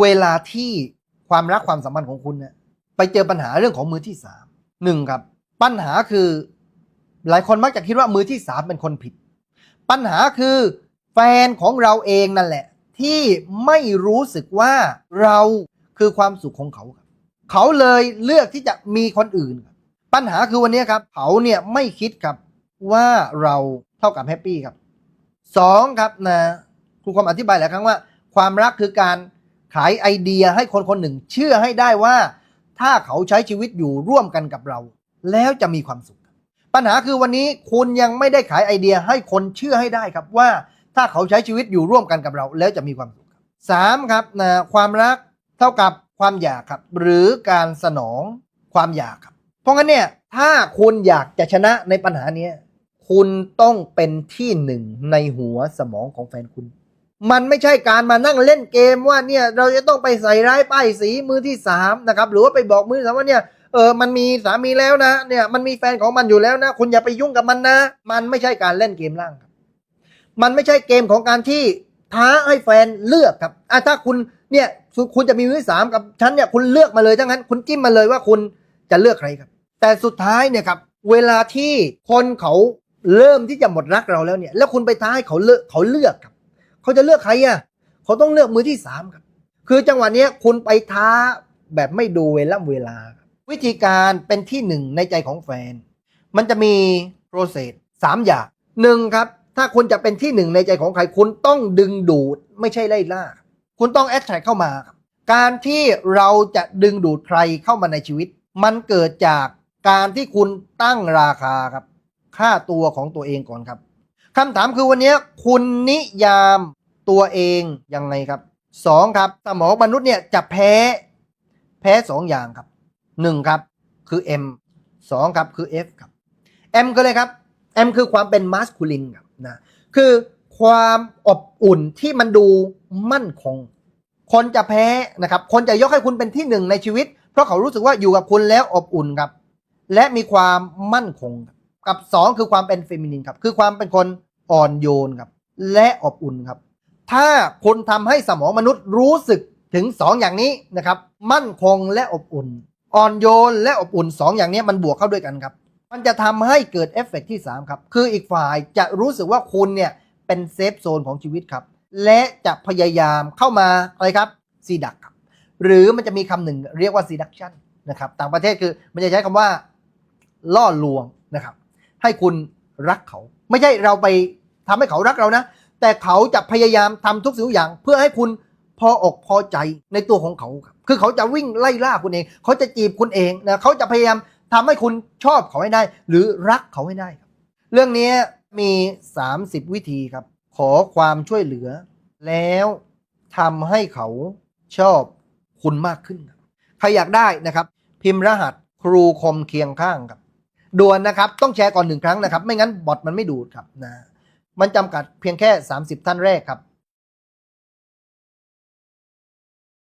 เวลาที่ความรักความสัมพันธ์ของคุณเนี่ยไปเจอปัญหาเรื่องของมือที่สามหนึ่งครับ ปัญหาคือ หลายคนมักจะคิดว่ามือที่สามเป็นคนผิด ปัญหาคือแฟนของเราเองนั่นแหละ ที่ไม่รู้สึกว่าเราคือความสุขของเขาครับเขาเลยเลือกที่จะมีคนอื่น ปัญหาคือวันนี้ครับเขาเนี่ยไม่คิดครับว่าเราเท่ากับแฮปปี้ครับสองครับนะครูความอธิบายหลายครั้งว่า ความรักคือการ ขายไอเดียให้คนคนหนึ่งเชื่อให้ได้ว่า ถ้าเขาใช้ชีวิตอยู่ร่วมกันกับเรา แล้วจะมีความสุข ปัญหาคือวันนี้คุณยังไม่ได้ขายไอเดียให้คนเชื่อให้ได้ครับว่า ถ้าเขาใช้ชีวิตอยู่ร่วมกันกับเรา แล้วจะมีความสุขสามครับนะความรักเท่ากับความอยากครับ หรือการสนองความอยากครับ เพราะงั้นเนี่ยถ้าคุณอยากจะชนะในปัญหาเนี้ยคุณต้องเป็นที่หนึ่งในหัวสมองของแฟนคุณ มันไม่ใช่การมานั่งเล่นเกมว่าเนี่ยเราจะต้องไปใส่ร้ายป้ายสีมือที่สามนะครับหรือว่าไปบอกมือสามว่าเนี่ยเออมันมีสามีแล้วนะเนี่ยมันมีแฟนของมันอยู่แล้วนะ คุณอย่าไปยุ่งกับมันนะ มันไม่ใช่การเล่นเกมล่างครับมันไม่ใช่เกมของการที่ท้าให้แฟนเลือกครับอะถ้าคุณเนี่ยคุณจะมีมือที่สามกับฉันเนี่ยคุณเลือกมาเลยทั้งนั้น คุณจิ้มมาเลยว่าคุณจะเลือกใครครับ แต่สุดท้ายเนี่ยครับเวลาที่คนเขาเริ่มที่จะหมดรักเราแล้วเนี่ย แล้วคุณไปท้าให้เขาเลือกเขาเลือกครับ เขาจะเลือกใครอะเขาต้องเลือกมือที่สามครับ คือจังหวะนี้คุณไปท้าแบบไม่ดูเวลาเวลา วิธีการเป็นที่หนึ่งในใจของแฟน มันจะมีโปรเซสสามอย่างหนึ่งครับ ถ้าคุณจะเป็นที่หนึ่งในใจของใครคุณต้องดึงดูดไม่ใช่ไล่ล่า คุณต้องแอ t แทรเข้ามาครับการที่เราจะดึงดูดใครเข้ามาในชีวิต มันเกิดจากการที่คุณตั้งราคาครับ ค่าตัวของตัวเองก่อนครับ คำถามคือวันนี้คุณนิยามตัวเองยังไงครับสองครับ สมองมนุษย์เนี่ยจะแพ้ แพ้สองอย่างครับหนึ่งครับคือ M สองครับคือ F ครับ M ก็เลยครับ M คือความเป็นมัสคูลินครับนะคือความอบอุ่นที่มันดูมั่นคง คนจะแพ้นะครับ คนจะยกให้คุณเป็นที่หนึ่งในชีวิต เพราะเขารู้สึกว่าอยู่กับคุณแล้วอบอุ่นครับ และมีความมั่นคงครับ กับสองคือความเป็นเฟมินินครับ คือความเป็นคนอ่อนโยนครับ และอบอุ่นครับ ถ้าคุณทำให้สมองมนุษย์รู้สึกถึงสองอย่างนี้นะครับ มั่นคงและอบอุ่น อ่อนโยนและอบอุ่นสองอย่างนี้มันบวกเข้าด้วยกันครับ มันจะทำให้เกิดเอฟเฟกต์ที่ 3 ครับ คืออีกฝ่ายจะรู้สึกว่าคุณเนี่ยเป็นเซฟโซนของชีวิตครับ และจะพยายามเข้ามาอะไรครับซีดักครับ หรือมันจะมีคำหนึ่งเรียกว่าซีดักชันนะครับ ต่างประเทศคือมันจะใช้คำว่าล่อลวงนะครับ ให้คุณรักเขา ไม่ใช่เราไปทำให้เขารักเรานะ แต่เขาจะพยายามทำทุกสิ่งทุกอย่าง เพื่อให้คุณพออกพอใจในตัวของเขาครับคือเขาจะวิ่งไล่ล่าคุณเอง เขาจะจีบคุณเองนะเขาจะพยายามทำให้คุณชอบเขาให้ได้ หรือรักเขาให้ได้ครับ เรื่องนี้มี 30 วิธีครับ ขอความช่วยเหลือ แล้วทำให้เขาชอบคุณมากขึ้น ใครอยากได้นะครับ พิมพ์รหัสครูคมเคียงข้างครับ ด่วนนะครับ ต้องแชร์ก่อนหนึ่งครั้งนะครับ ไม่งั้นบอทมันไม่ดูดครับนะมันจำกัดเพียงแค่ 30 ท่านแรกครับ